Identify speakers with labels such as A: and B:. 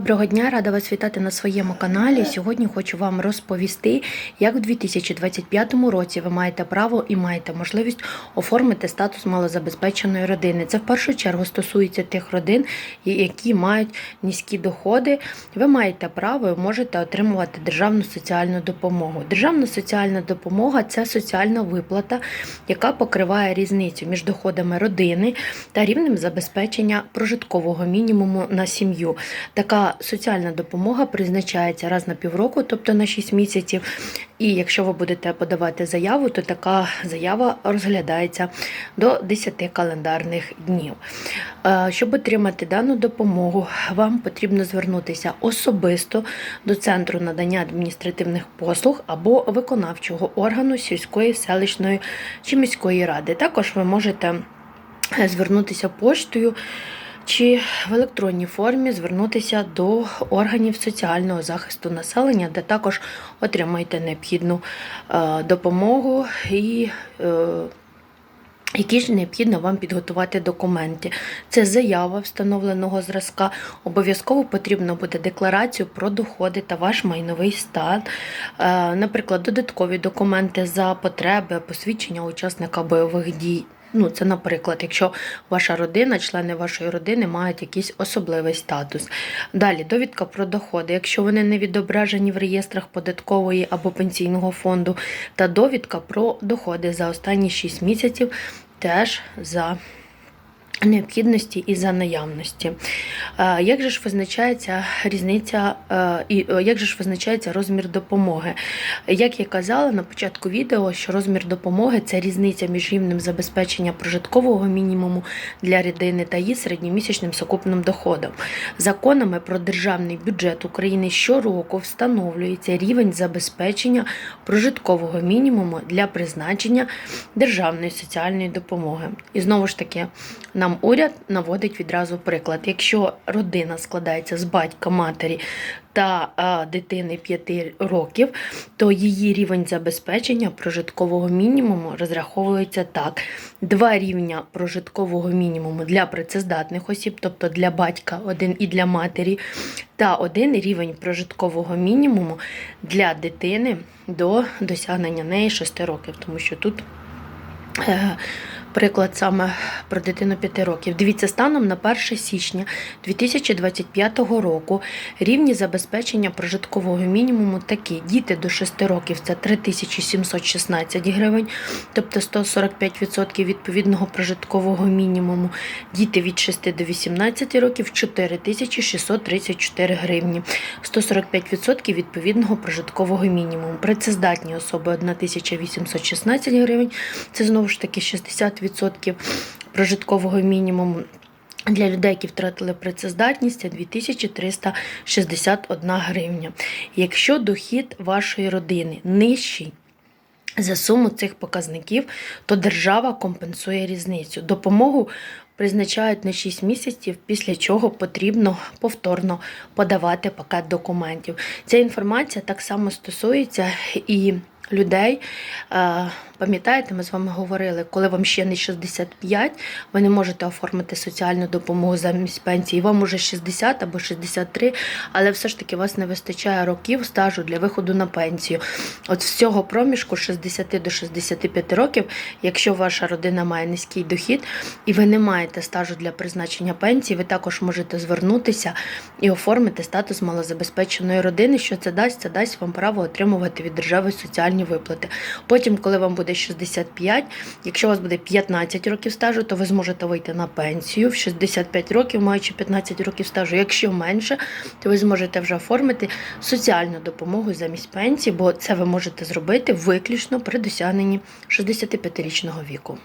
A: Доброго дня, рада вас вітати на своєму каналі. Сьогодні хочу вам розповісти, як в 2025 році ви маєте право і маєте можливість оформити статус малозабезпеченої родини. Це в першу чергу стосується тих родин, які мають низькі доходи. Ви маєте право і можете отримувати державну соціальну допомогу. Державна соціальна допомога це соціальна виплата, яка покриває різницю між доходами родини та рівнем забезпечення прожиткового мінімуму на сім'ю. Така соціальна допомога призначається раз на півроку, тобто на 6 місяців. І якщо ви будете подавати заяву, то така заява розглядається до 10 календарних днів. Е, Щоб отримати дану допомогу, вам потрібно звернутися особисто до центру надання адміністративних послуг або виконавчого органу сільської, селищної чи міської ради. Також ви можете е, звернутися поштою чи в електронній формі звернутися до органів соціального захисту населення, де також отримаєте необхідну е, допомогу і. е, які ж необхідно вам підготувати документи. Це заява встановленого зразка. Обов'язково потрібно буде декларацію про доходи та ваш майновий стан, Е, наприклад, додаткові документи за потреби, посвідчення учасника бойових дій. Ну, це, наприклад, якщо ваша родина, члени вашої родини мають якийсь особливий статус. Далі довідка про доходи, якщо вони не відображені в реєстрах податкової або пенсійного фонду, та довідка про доходи за останні 6 місяців теж за необхідності і за наявності. Е, Як же ж визначається різниця е, і е, як же ж визначається розмір допомоги? Як я казала на початку відео, що розмір допомоги це різниця між рівнем забезпечення прожиткового мінімуму для родини та її середньомісячним сукупним доходом. Законами про державний бюджет України щороку встановлюється рівень забезпечення прожиткового мінімуму для призначення державної соціальної допомоги. І знову ж таки, нам уряд наводить відразу приклад. Якщо родина складається з батька, матері та дитини 5 років, то її рівень забезпечення прожиткового мінімуму розраховується так: два рівня прожиткового мінімуму для працездатних осіб, тобто для батька один і для матері, та один рівень прожиткового мінімуму для дитини до досягнення неї 6 років, тому що тут. Приклад саме про дитину 5 років. Дивіться, станом на 1 січня 2025 року рівні забезпечення прожиткового мінімуму такі. Діти до 6 років це 3716 гривень, тобто 145% відповідного прожиткового мінімуму. Діти від 6 до 18 років 4634 гривні, 145% відповідного прожиткового мінімуму. Працездатні особи 1816 гривень, це знову ж таки 60% прожиткового мінімуму. Для людей, які втратили працездатність, це 2361 гривня. Якщо дохід вашої родини нижчий за суму цих показників, то держава компенсує різницю. Допомогу призначають на 6 місяців, після чого потрібно повторно подавати пакет документів. Ця інформація так само стосується і людей. Пам'ятаєте, ми з вами говорили, коли вам ще не 65, ви не можете оформити соціальну допомогу замість пенсії. Вам уже 60 або 63, але все ж таки у вас не вистачає років стажу для виходу на пенсію. От з цього проміжку з 60 до 65 років, якщо ваша родина має низький дохід і ви не маєте стажу для призначення пенсії, ви також можете звернутися і оформити статус малозабезпеченої родини. Що це дасть? Це дасть вам право отримувати від держави соціальні виплати. Потім, коли вам буде 65, якщо у вас буде 15 років стажу, то ви зможете вийти на пенсію в 65 років, маючи 15 років стажу. Якщо менше, то ви зможете вже оформити соціальну допомогу замість пенсії, бо це ви можете зробити виключно при досягненні 65-річного віку.